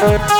Bye.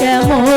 কেমন